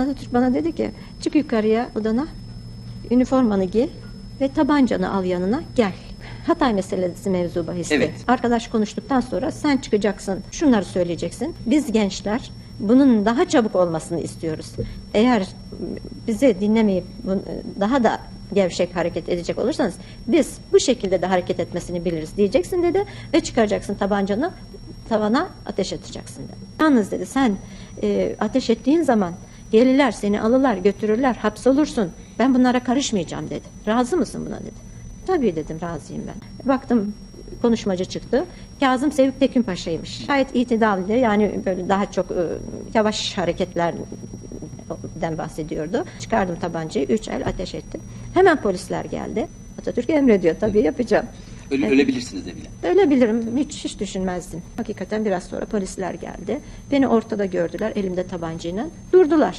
Atatürk bana dedi ki çık yukarıya odana üniformanı giy ve tabancanı al yanına gel. Hatay meselesi mevzu bahisi. Evet. Arkadaş konuştuktan sonra sen çıkacaksın şunları söyleyeceksin. Biz gençler bunun daha çabuk olmasını istiyoruz. Eğer bizi dinlemeyip daha da gevşek hareket edecek olursanız biz bu şekilde de hareket etmesini biliriz diyeceksin dedi ve çıkaracaksın tabancanı tavana ateş edeceksin dedi. Yalnız dedi sen e, ateş ettiğin zaman gelirler seni alırlar götürürler hapsolursun ben bunlara karışmayacağım dedi. Razı mısın buna dedi. Tabii dedim razıyım ben. Baktım konuşmacı çıktı. Kazım Sevik Tekin Paşa'ymış. Gayet itidalli yani böyle daha çok e, yavaş hareketlerden bahsediyordu. Çıkardım tabancayı, üç el ateş ettim. Hemen polisler geldi. Atatürk emrediyor tabii yapacağım. Öyle, ölebilirsiniz de bile. Ölebilirim. Hiç, hiç düşünmezdim. Hakikaten biraz sonra polisler geldi. Beni ortada gördüler elimde tabancayla. Durdular.